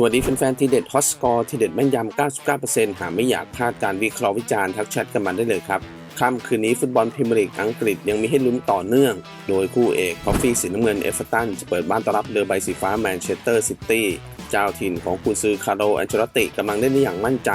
สวัสดีแฟนๆทีเด็ดฮอตสกอร์ทีเด็ดแม่นยำ 99%หากไม่อยากพลาดการวิเคราะห์วิจารณ์ทักแชทกันมาได้เลยครับค่ำคืนนี้ฟุตบอลพรีเมียร์ลีกอังกฤษยังมีให้ลุ้นต่อเนื่อง โดยคู่เอกคอฟฟี่สีน้ำเงินเอฟเวอร์ตันจะเปิดบ้านต้อนรับเรือใบสีฟ้าแมนเชสเตอร์ซิตี้เจ้าถิ่นของกุนซือคาร์โลแอนเจลติกำลังเล่นได้อย่างมั่นใจ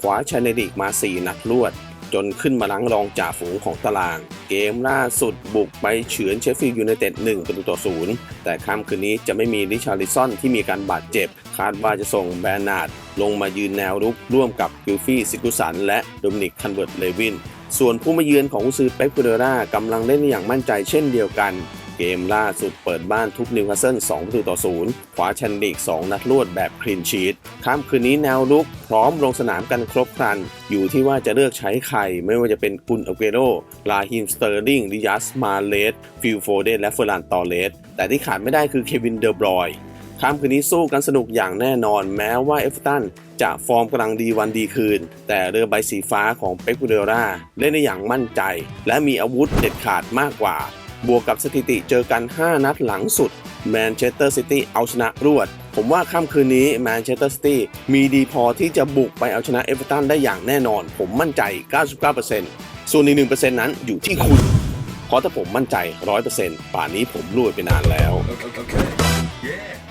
คว้าแชมเปี้ยนลีกมา 4 นัดรวด จนขึ้นมาลังรองจ่าฝูงของตาราง เกมล่าสุดบุกไปเฉือนเชฟฟิลด์ยูไนเต็ด1ประตูต่อศูนย์แต่ค่ำคืนนี้จะไม่มีริชาร์ลิซอนที่มีการบาดเจ็บ คาดว่าจะส่งแบรนาร์ดลงมายืนแนวรุกร่วมกับกิลฟี่ซิกุสัน และโดมินิกคันเวิร์ตเลวินส่วนผู้มาเยือนของอุซือเป๊ปกูเดร่ากำลังเล่นอย่างมั่นใจเช่นเดียวกัน เกมล่าสุดเปิดบ้านทุกนิวคาสเซิล2ประตูต่อศูนย์คว้าแชมเปี้ยนลีก 2 นัดรวดแบบคลีนชีตค่ำคืนนี้แนวรุกพร้อมลงสนามกันครบครัน อยู่ที่ว่าจะเลือกใช้ใคร ไม่ว่าจะเป็นกุนอเกโรลาฮิมสเตอร์ลิงดิยัสมาเลสฟิลโฟเดนและเฟอร์ลานตอเลสแต่ที่ขาดไม่ได้คือเควินเดอบรอยน์ค่ำคืนนี้สู้กันสนุกอย่างแน่นอนแม้ว่าเอฟตันจะฟอร์มกำลังดีวันดีคืน แต่เรือใบสีฟ้าของเปกูเดราเล่นได้อย่างมั่นใจ และมีอาวุธเด็ดขาดมากกว่า บวกกับสถิติเจอกัน 5 นัดหลังสุดแมนเชสเตอร์ซิตี้เอาชนะรวด ผมว่าค่ำคืนนี้แมนเชสเตอร์ซิตี้มีดีพอที่จะบุกไปเอาชนะเอเวอร์ตันได้อย่างแน่นอน ผมมั่นใจ 99%ส่วนอีก1%นั้นอยู่ที่คุณ เพราะถ้าผมมั่นใจ 100%ป่านนี้ผมรวยไปนานแล้ว Okay. okay. Yeah.